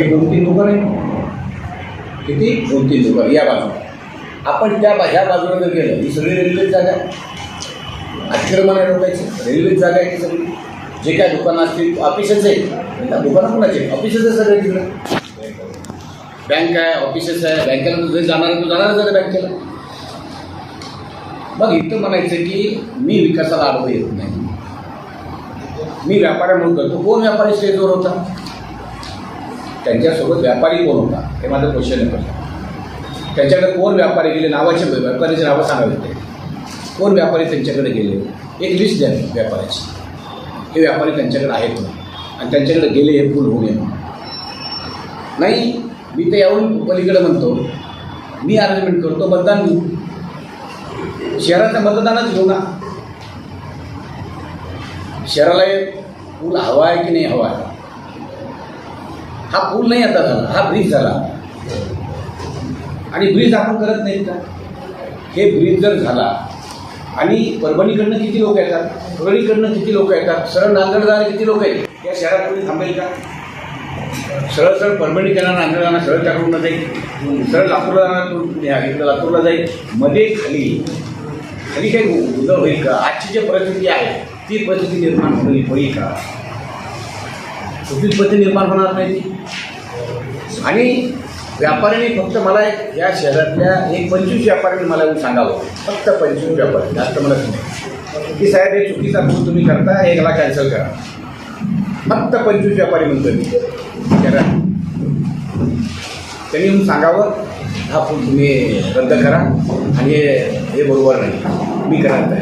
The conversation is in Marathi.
तीन दुकान आहे? किती? दोन तीन दुकान? या बाजूला. आपण त्या ह्या बाजूला जर गेलं ही सगळी रेल्वे जागा आहे. अतिक्रमण आहे लोकांची रेल्वे जागा आहे ती सगळी. जे काय दुकानं असतील ऑफिसेस आहे. त्या दुकानं कोणाचे? ऑफिसेस आहे सगळे तिकडे. बँक आहे ऑफिसेस आहे. बँकेला तू जाणार आहे, तू जाणारच आहे बँकेला. मग इथं म्हणायचं की मी विकासाला आढळ येत नाही. मी व्यापाऱ्या म्हणून करतो. कोण व्यापारी स्टेजवर होता? त्यांच्यासोबत व्यापारी कोण होता? हे माझं क्वेश्चन आहे त्यांच्याकडे कोण व्यापारी गेले? नावाचे व्यापाऱ्याचे नावं सांगावे ते. कोण व्यापारी त्यांच्याकडे गेले? एक लिस्ट द्या व्यापाऱ्याची. हे व्यापारी त्यांच्याकडे आहेत म्हणून. आणि त्यांच्याकडे गेले हे फुल होऊ नये नाही मी ते याहून पलीकडे म्हणतो. मी अरेंजमेंट करतो मतदान घेऊ शहराचं मतदानच घेऊ ना. शहराला पूल हवा आहे की नाही हवा आहे? हा पूल नाही आता झाला हा ब्रिज झाला. आणि ब्रिज आपण करत नाहीत का? हे ब्रिज जर झाला आणि परभणीकडनं किती लोक येतात? परभणीकडनं किती लोक येतात? सरळ नांदेडला किती लोक आहेत? या शहरात कोणी थांबेल का? सरळ सरळ परभणी त्यांना नांदेड जाणार सरळ टाकून जाईल. सरळ लातूरला जाणार इकडं लातूरला जाईल. मध्ये खाली खाली काही उदळ होईल का? आजची जी परिस्थिती आहे ती परिस्थिती निर्माण होईल होईल का? कुठलीच परिस्थिती निर्माण होणार नाही. आणि व्यापाऱ्यांनी फक्त मला एक या शहरातल्या एक पंचवीस व्यापाऱ्यांनी मला येऊन सांगावं. फक्त पंचवीस व्यापारी जास्त म्हणत नाही. की साहेब हे चुकीचा फोन तुम्ही करता हे कॅन्सल करा. फक्त पंचवीस व्यापारी म्हणतो मी. शहरात. त्यांनी येऊन सांगावं हा फोन तुम्ही रद्द करा. आणि हे हे बरोबर नाही. मी करायला तयार